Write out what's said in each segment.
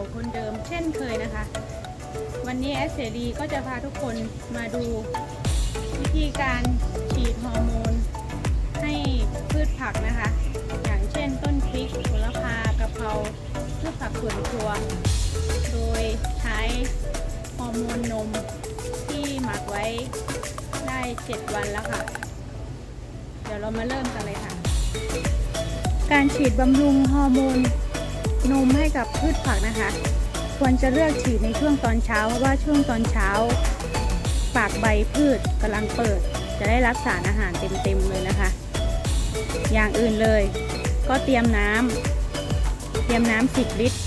าคนเดิมเช่นเคยนะคะ วันนี้แอสเซดีก็จะพาทุกคนมาดูวิธีการฉีดฮอร์โมนให้พืชผักนะคะ อย่างเช่นต้นพริกโหระพากะเพราพืชผักสวนครัว โดยใช้ฮอร์โมนนมที่หมักไว้ได้ 7 วันแล้วค่ะ เดี๋ยวเรามาเริ่มกันเลยค่ะ การฉีดบำรุงฮอร์โมน นมให้กับพืชผักนะคะ ควรจะเลือกฉีดในช่วงตอนเช้าเพราะว่าช่วงตอนเช้า ปากใบพืชกำลังเปิด จะได้รับสารอาหารเต็มๆเลยนะคะ อย่างอื่นเลย ก็เตรียมน้ำเตรียมน้ำ10ลิตร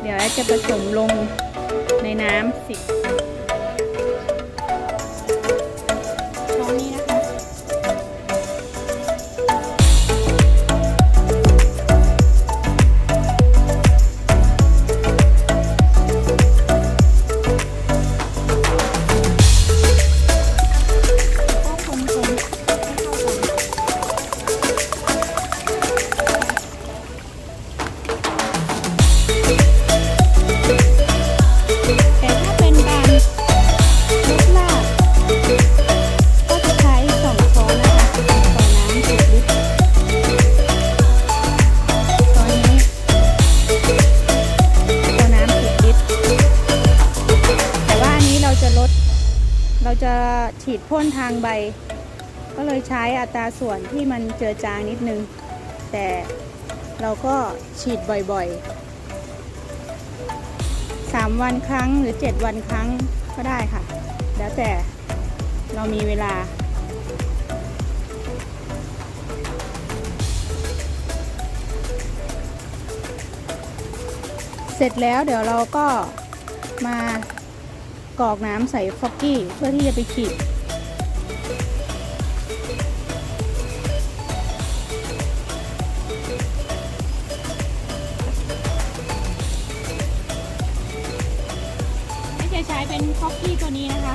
เดี๋ยวจะผสมลงในน้ำ10 ฉีดพ่นทางใบ ก็เลยใช้อัตราส่วนที่มันเจือจางนิดนึง แต่เราก็ฉีดบ่อยๆ 3 วันครั้งหรือ 7 วันครั้งก็ได้ค่ะ แล้วแต่เรามีเวลาเสร็จแล้วเดี๋ยวเราก็มากรอกน้ำใส่ฟอกกี้เพื่อที่จะไปฉีด เป็นฟอกกี้ตัวนี้นะคะ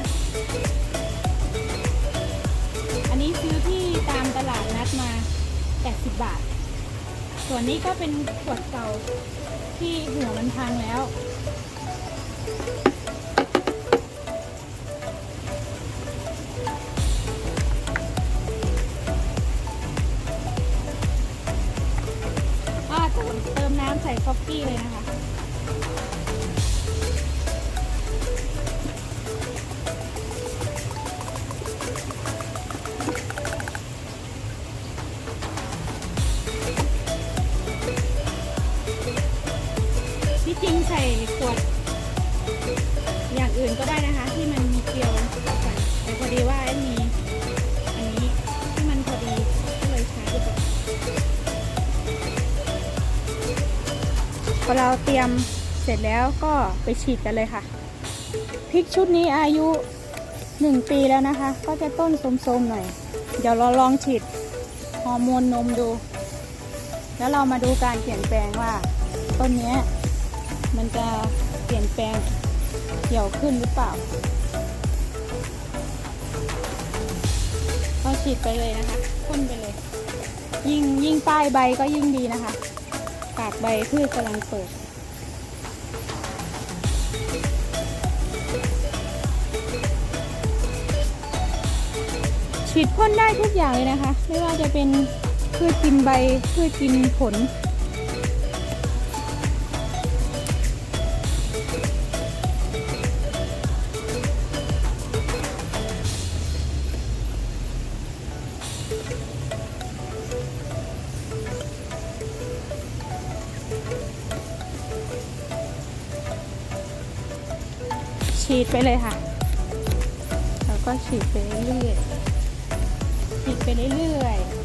อันนี้ซื้อที่ตามตลาดนัดมา 80 บาท ส่วนนี้ก็เป็นขวดเก่าที่หัวมันพังแล้ว ก็เติมเติมน้ำใส่ฟอกกี้เลยนะคะ ใส่ขวด อย่างอื่นก็ได้นะคะ ที่มันมีเกลียวแต่พอดีว่าไอ้มีอันนี้ที่มันพอดีก็เลยใช้ไปก่อนพอเราเตรียมเสร็จแล้วก็ไปฉีดกันเลยค่ะพริกชุดนี้อายุหนึ่งปีแล้วนะคะ ก็จะต้นสมๆหน่อย เดี๋ยวเราลองฉีดฮอร์โมนนมดู แล้วเรามาดูการเปลี่ยนแปลงว่าต้นเนี้ย มันจะเปลี่ยนแปลงเกี่ยวขึ้นหรือเปล่า ก็ฉีดไปเลยนะคะพ่นไปเลย ยิ่งยิ่งใต้ใบก็ยิ่งดีนะคะ กากใบพืชกำลังเปิดฉีดพ่นได้ทุกอย่างเลยนะคะ ไม่ว่าจะเป็นพืชกินใบพืชกินผล ฉีดไปเลยค่ะ แล้วก็ฉีดไปเรื่อยๆฉีดไปเรื่อยๆ